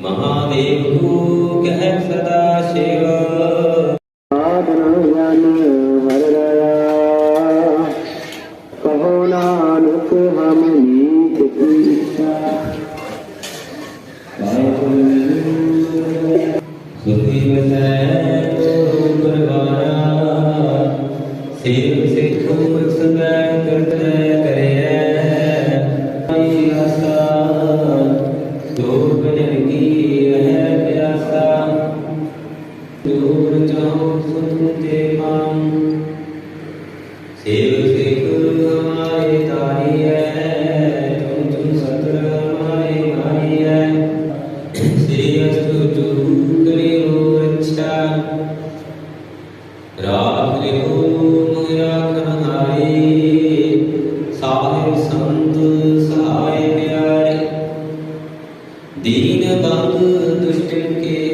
ਮਹਾਦੇਵ ਕਹਿ ਸਦਾ ਸ਼ਿਵ। ਸਾਧਨ ਜਨ ਹਰ ਰਹਾ ਕਹੋ ਨਾਨਕ ਦੂਰ ਜਾਉ ਸੁਨ ਤੇ ਪਾਉ ਸੇਵ ਸੇ ਗੁਰੂ ਹਮਾਰੇ ਤਾਰੀ ਹੈ ਤੁਮ ਤੁਮ ਸਤਰ ਹਮਾਰੇ ਭਾਈ ਹੈ ਸ੍ਰੀ ਅਸਤੁ ਤੁਮ ਕਰੇ ਹੋ ਰੱਛਾ ਰਾਖ ਰੇ ਹੋ ਮੇਰਾ ਕਰਨਾਈ ਸਾਹਿਬ ਸੰਤ ਸਹਾਇ ਪਿਆਰੇ। ਦੀਨ ਬੰਦ ਦੁਸ਼ਟਨ ਕੇ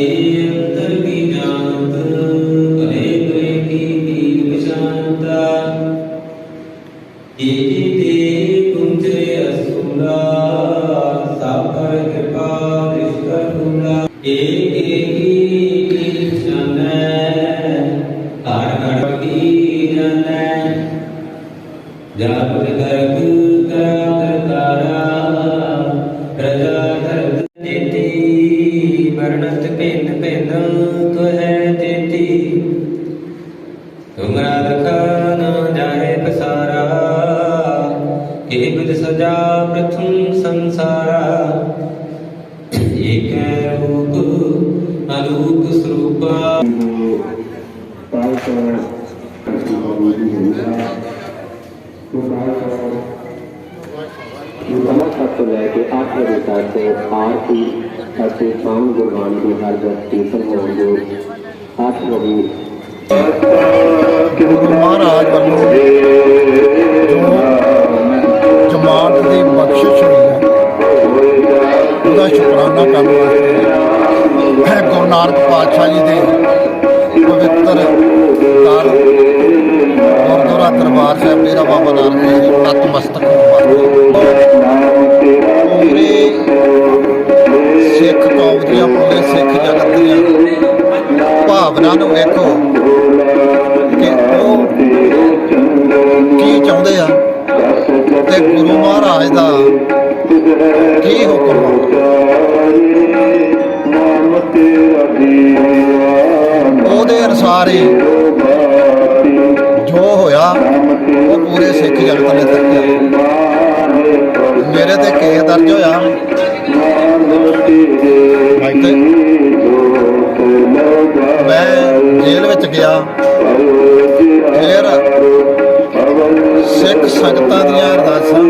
ਘੜ ਕੇ तुमरा लखा ना जाए पसारा के बिद सजा प्रथम संसारा। एक रूप, अरूप स्वरूपा। जाएगी आपके विचार से आरती ऐसे स्वामी गुरबान की हर व्यक्ति संयोग आप सभी ਗੁਰੂ ਮਹਾਰਾਜ ਵੱਲੋਂ ਜੋ ਜਮਾਤ ਦੀ ਬਖਸ਼ਿਸ਼ ਹੋਈ ਹੈ ਉਹਦਾ ਸ਼ੁਕਰਾਨਾ ਕਰਨ ਵਾਸਤੇ ਹੈ ਗੁਰੂ ਨਾਨਕ ਪਾਤਸ਼ਾਹ ਜੀ ਦੇ ਪਵਿੱਤਰ ਦਰ ਗੁਰਦੁਆਰਾ ਦਰਬਾਰ ਸਾਹਿਬ, ਡੇਰਾ ਬਾਬਾ ਨਾਨਕ ਜੀ ਨਤਮਸਤਕ ਹੋਣ ਪੂਰੇ ਸਿੱਖ ਕੌਮ ਦੀਆਂ, ਪੂਰੇ ਸਿੱਖ ਜਗਤ ਦੀਆਂ ਭਾਵਨਾ ਨੂੰ ਵੇਖੋ। ਗੁਰੂ ਮਹਾਰਾਜ ਦਾ ਕੀ ਹੁਕਮ ਉਹਦੇ ਅਨੁਸਾਰ ਹੀ ਜੋ ਹੋਇਆ, ਉਹ ਪੂਰੇ ਸਿੱਖ ਜਗਤ ਨੇ ਤੱਕਿਆ ਮੇਰੇ ਤੇ ਕੇਸ ਦਰਜ ਹੋਇਆ। ਮੈਂ ਜੇਲ੍ਹ ਵਿੱਚ ਗਿਆ। ਫਿਰ ਸਿੱਖ ਸੰਗਤਾਂ ਦੀਆਂ ਅਰਦਾਸਾਂ।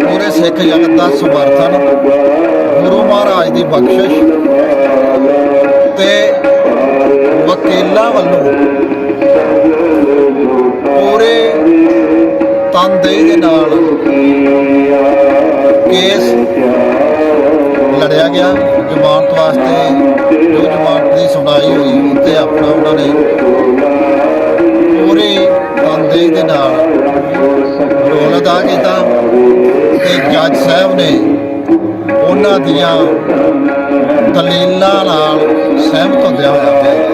ਪੂਰੇ ਸਿੱਖ ਜਗਤ ਦਾ ਸਮਰਥਨ, ਗੁਰੂ ਮਹਾਰਾਜ ਦੀ ਬਖਸ਼ਿਸ਼ ਤੇ ਵਕੀਲਾਂ ਵੱਲੋਂ ਪੂਰੇ ਤਨਦੇਹੀ ਦੇ ਨਾਲ ਕੇਸ ਲੜਿਆ ਗਿਆ। ਜ਼ਮਾਨਤ ਵਾਸਤੇ ਜੋ ਜ਼ਮਾਨਤ ਦੀ ਸੁਣਾਈ ਹੋਈ ਉੱਤੇ ਆਪਣਾ ਉਹਨਾਂ ਨੇ ਪੂਰੀ ਤਨਦੇਹੀ ਦੇ ਨਾਲ ਰੋਲ ਅਦਾ ਕੀਤਾ ਤੇ ਜੱਜ ਸਾਹਿਬ ਨੇ ਉਹਨਾਂ ਦੀਆਂ ਦਲੀਲਾਂ ਨਾਲ ਸਹਿਮਤ ਹੁੰਦਿਆਂ ਹੋਇਆ ਇਸ